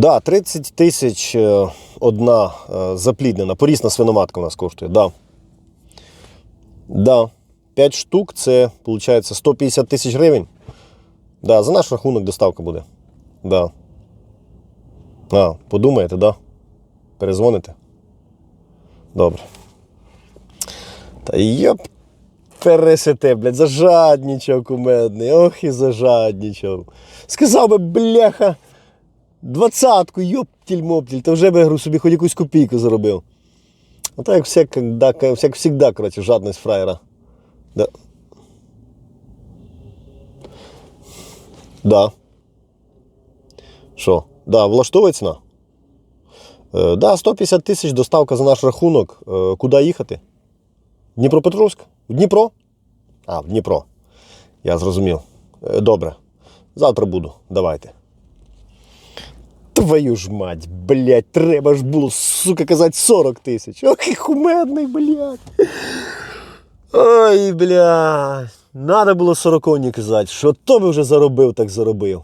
Да, 30 тисяч е, одна е, запліднена, порісна свиноматка у нас коштує. Да. Да. 5 штук це, виходить, 150 тисяч гривень. Да, за наш рахунок доставка буде. Да. А, подумаєте, да? Перезвоните? Добре. Та йоп, пересете, блядь, зажаднічав кумедний. Ох і зажаднічав. Сказав би, бляха, двадцятку, йоптіль-моптіль, то вже би собі хоч якусь копійку заробив. А так як всяк, да, коротше, жадність фраєра. Да. Да. Що? Да, влаштовує ціна? Е, да, 150 тисяч доставка за наш рахунок. Е, куди їхати? Дніпропетровськ? В Дніпро? А, в Дніпро. Я зрозумів. Е, добре. Завтра буду. Давайте. Твою ж мать, блядь, треба ж було, сука, казати 40 тисяч. Ох, і хумедний, блядь. Ой, блядь. Надо було 40 казати, що то би вже заробив, так заробив.